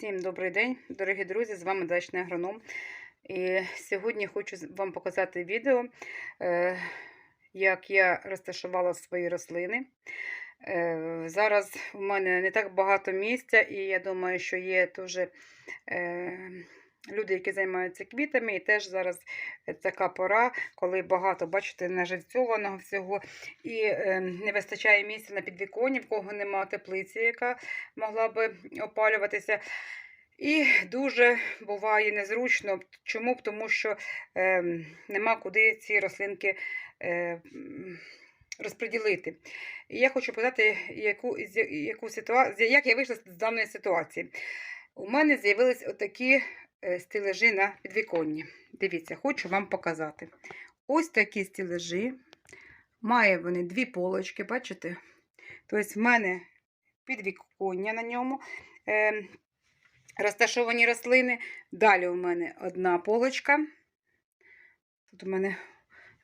Всім добрий день, дорогі друзі! З вами дачний агроном. І сьогодні хочу вам показати відео, е, як я розташувала свої рослини. Е, Зараз в мене не так багато місця, і я думаю, що є дуже е, люди, які займаються квітами, і теж зараз така пора, коли багато, бачите, наживцьованого всього, і е, не вистачає місця на підвіконні, в кого немає теплиці, яка могла би опалюватися. І дуже буває незручно. Чому? Тому що е, нема куди ці рослинки е, розподілити. І я хочу показати, яку, яку ситуацію, як я вийшла з даної ситуації. У мене з'явились отакі е, стележі на підвіконні. Дивіться, хочу вам показати. Ось такі стележі. Має вони дві полочки, бачите? Тобто, в мене підвіконня на ньому. Е, розташовані рослини. Далі у мене одна полочка. Тут у мене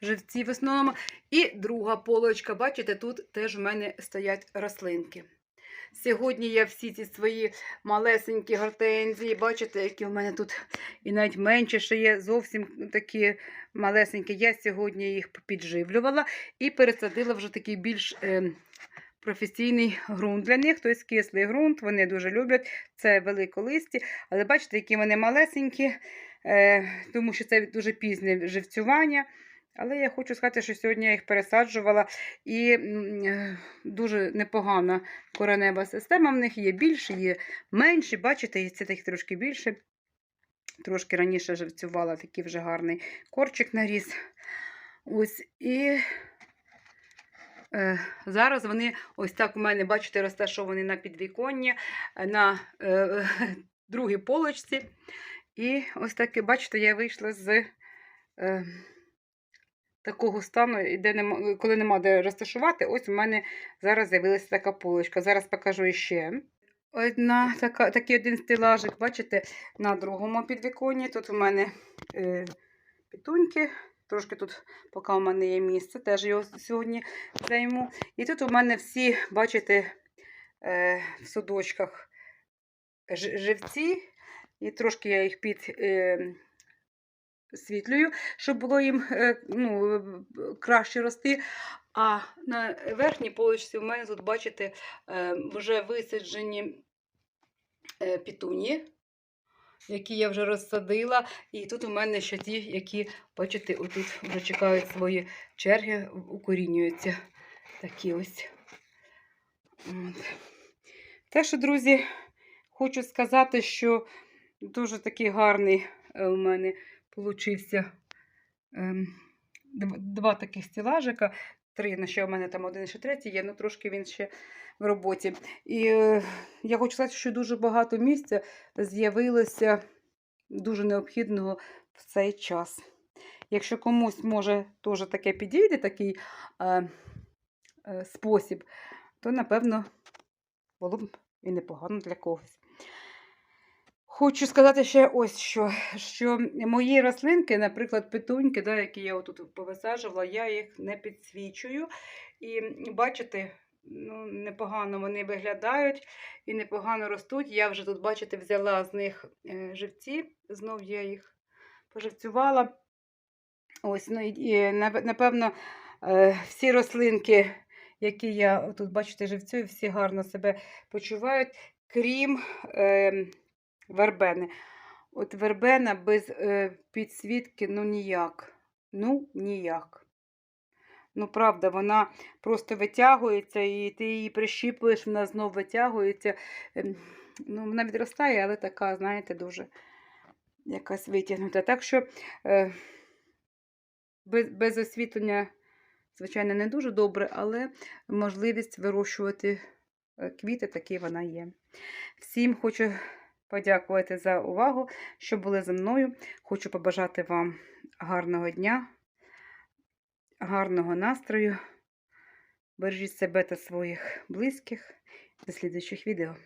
живці в основному. І друга полочка. Бачите, тут теж у мене стоять рослинки. Сьогодні я всі ці свої малесенькі гортензії, бачите, які в мене тут і навіть менше, що є зовсім такі малесенькі. Я сьогодні їх підживлювала і пересадила вже такий більш е, професійний ґрунт для них, тобто кислий ґрунт, вони дуже люблять. Це великолисті, але бачите, які вони малесенькі, е, тому що це дуже пізнє живцювання. Але я хочу сказати, що сьогодні я їх пересаджувала і е, дуже непогана коренева система. В них є більше, є менші. Бачите, це таких трошки більше. Трошки раніше живцювала такий вже гарний корчик наріс. Ось і е, зараз вони ось так у мене, бачите, розташовані на підвіконні, на е, другій полочці. І ось таки, бачите, я вийшла з е, такого стану, де нема, коли нема де розташувати, ось у мене зараз з'явилася така полочка. Зараз покажу іще. Одна, така, такий один стелажик, бачите, на другому підвіконні. Тут у мене е, пітуньки. Трошки тут, поки у мене є місце, теж його сьогодні займу. І тут у мене всі, бачите, е, в судочках живці. І трошки я їх під е, світлюю, щоб було їм е, ну, краще рости. А на верхній полочці у мене тут, бачите, е, вже висаджені е, пітуні, які я вже розсадила. І тут у мене ще ті, які, бачите, отут вже чекають свої черги, укорінюються. Такі ось. Так що, друзі, хочу сказати, що дуже такий гарний у мене получився ем, два таких стілажика. Три, на ще у мене там один ще третій є, ну трошки він ще в роботі. І е, я хочу сказати, що дуже багато місця з'явилося дуже необхідного в цей час. Якщо комусь може теж таке підійде, такий е, е, спосіб, то напевно було б і непогано для когось. Хочу сказати ще ось що, що мої рослинки, наприклад, петуньки, да, які я отут повисаджувала, я їх не підсвічую. І бачите, ну, непогано вони виглядають і непогано ростуть. Я вже тут, бачите, взяла з них е, живці, знов я їх поживцювала. Ось, ну, і, і, напевно, е, всі рослинки, які я тут, бачите, живцюю, всі гарно себе почувають, крім е, вербени. От вербена без е, підсвітки, ну ніяк. Ну, ніяк. Ну, правда, вона просто витягується, і ти її прищіпуєш, вона знов витягується. Ем, Ну, вона відростає, але така, знаєте, дуже якась витягнута. Так що е, без, без освітлення, звичайно, не дуже добре, але можливість вирощувати е, квіти, такі вона є. Всім хочу подякувати за увагу, що були зі мною. Хочу побажати вам гарного дня, гарного настрою. Бережіть себе та своїх близьких. До слідуючих відео.